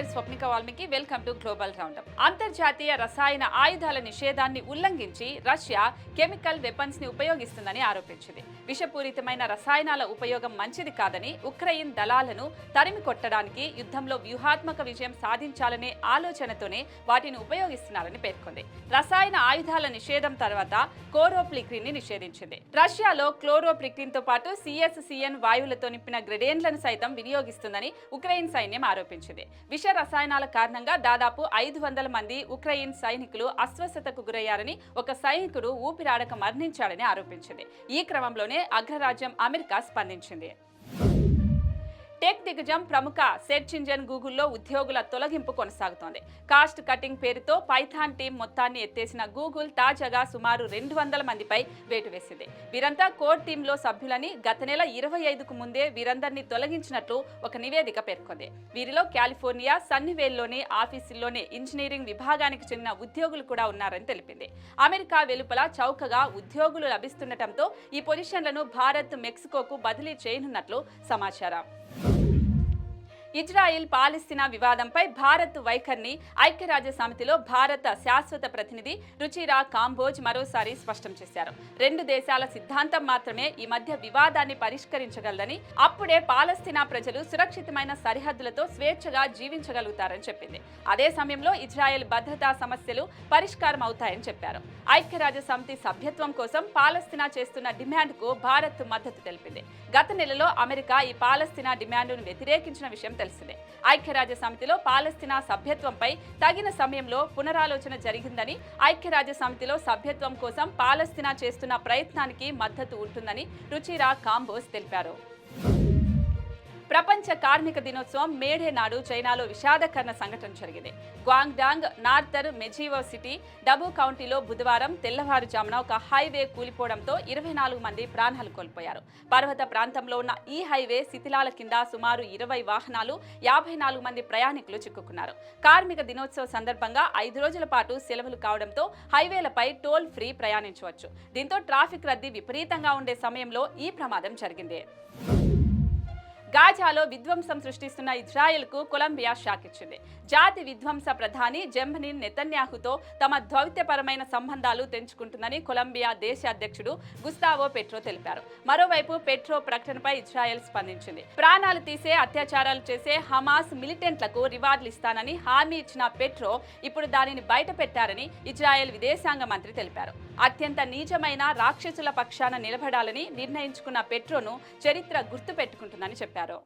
Swapnika Valmiki. Welcome to global roundup అంతర్జాతీయ రసాయన ఆయుధాల నిషేధాన్ని ఉల్లంఘించి రష్యా కెమికల్ వెపన్స్ని ఉపయోగిస్తుందని ఆరోపించింది. విషపూరితమైన రసాయనాల ఉపయోగం మంచిది కాదని ఉక్రెయిన్ దళాలను తరిమి కొట్టడానికి యుద్ధంలో వ్యూహాత్మక విజయం సాధించాలనే ఆలోచనతోనే వాటిని ఉపయోగిస్తున్నారని పేర్కొంది. రసాయన ఆయుధాల నిషేధం తర్వాత కోరోప్లిక్రిన్ని నిషేధించింది. రష్యాలో క్లోరోప్లిక్రిన్తో పాటు సిఎస్సిఎన్ వాయువులతో నింపిన గ్రెడేన్లను సైతం వినియోగిస్తుందని ఉక్రెయిన్ సైన్యం ఆరోపించింది. విష రసాయనాల కారణంగా దాదాపు ఐదు వందల మంది ఉక్రెయిన్ సైనికులు అస్వస్థతకు గురయ్యారని ఒక సైనికుడు ఊపిరాడక మరణించాడని ఆరోపించింది. ఈ క్రమంలోనే అగ్రరాజ్యం అమెరికా స్పందించింది. టెక్ దిగ్గజం ప్రముఖ సెర్చ్ ఇంజన్ గూగుల్లో ఉద్యోగుల తొలగింపు కొనసాగుతోంది. కాస్ట్ కటింగ్ పేరుతో పైథాన్ టీం మొత్తాన్ని ఎత్తేసిన గూగుల్ తాజాగా సుమారు రెండు వందల మందిపై వేటు వేసింది. వీరంతా కోర్ టీంలో సభ్యులని గత నెల ఇరవై ఐదుకు ముందే వీరందరినీ తొలగించినట్లు ఒక నివేదిక పేర్కొంది. వీరిలో కాలిఫోర్నియా సన్నివేల్లోని ఆఫీసుల్లోని ఇంజనీరింగ్ విభాగానికి చెందిన ఉద్యోగులు కూడా ఉన్నారని తెలిపింది. అమెరికా వెలుపల చౌకగా ఉద్యోగులు లభిస్తుండటంతో ఈ పొజిషన్లను భారత్ మెక్సికోకు బదిలీ చేయనున్నట్లు సమాచారం. ఇజ్రాయిల్ పాలస్తీనా వివాదంపై భారత్ వైఖరిని ఐక్యరాజ్య సమితిలో భారత శాశ్వత ప్రతినిధి రుచిరా కాంబోజ్ మరోసారి స్పష్టం చేశారు. రెండు దేశాల సిద్ధాంతం మాత్రమే ఈ మధ్య వివాదాన్ని పరిష్కరించగలదని అప్పుడే పాలస్తీనా ప్రజలు సురక్షితమైన సరిహద్దులతో స్వేచ్ఛగా జీవించగలుగుతారని చెప్పింది. అదే సమయంలో ఇజ్రాయెల్ భద్రతా సమస్యలు పరిష్కారం అవుతాయని చెప్పారు. ఐక్యరాజ్య సమితి సభ్యత్వం కోసం పాలస్తీనా చేస్తున్న డిమాండ్కు భారత్ మద్దతు తెలిపింది. గత నెలలో అమెరికా ఈ పాలస్తీనా డిమాండ్ను వ్యతిరేకించిన విషయం తెలిసిందే. ఐక్యరాజ్య సమితిలో పాలస్తీనా సభ్యత్వంపై తగిన సమయంలో పునరాలోచన జరిగిందని ఐక్యరాజ్య సమితిలో సభ్యత్వం కోసం పాలస్తీనా చేస్తున్న ప్రయత్నానికి మద్దతు ఉంటుందని రుచిరా కాంబోస్ తెలిపారు. ప్రపంచ కార్మిక దినోత్సవం మేడే నాడు చైనాలో విషాదకరణ సంఘటన జరిగింది. గ్వాంగ్డాంగ్ నార్థర్ మెజీవో సిటీ డబు కౌంటీలో బుధవారం తెల్లవారుజామున ఒక హైవే కూలిపోవడంతో ఇరవై నాలుగు మంది ప్రాణాలు కోల్పోయారు. పర్వత ప్రాంతంలో ఉన్న ఈ హైవే శిథిలాల కింద సుమారు ఇరవై వాహనాలు యాభై నాలుగు మంది ప్రయాణికులు చిక్కుకున్నారు. కార్మిక దినోత్సవ సందర్భంగా ఐదు రోజుల పాటు సెలవులు కావడంతో హైవేలపై టోల్ ఫ్రీ ప్రయాణించవచ్చు. దీంతో ట్రాఫిక్ రద్దీ విపరీతంగా ఉండే సమయంలో ఈ ప్రమాదం జరిగింది. గాజాలో విధ్వంసం సృష్టిస్తున్న ఇజ్రాయెల్కు కొలంబియా షాక్ ఇచ్చింది. జాతి విధ్వంస ప్రధాని జెంబనిన్ నెతన్యాహుతో తమ దౌత్యపరమైన సంబంధాలు తెంచుకుంటుందని కొలంబియా దేశ అధ్యక్షుడు గుస్తావో పెట్రో తెలిపారు. మరోవైపు పెట్రో ప్రకటనపై ఇజ్రాయెల్ స్పందించింది. ప్రాణాలు తీసే అత్యాచారాలు చేసే హమాస్ మిలిటెంట్లకు రివార్డులు ఇస్తానని హామీ ఇచ్చిన పెట్రో ఇప్పుడు దానిని బయట పెట్టారని ఇజ్రాయెల్ విదేశాంగ మంత్రి తెలిపారు. అత్యంత నీచమైన రాక్షసుల పక్షాన నిలబడాలని నిర్ణయించుకున్న పెట్రోను చరిత్ర గుర్తుపెట్టుకుంటుందని చెప్పారు.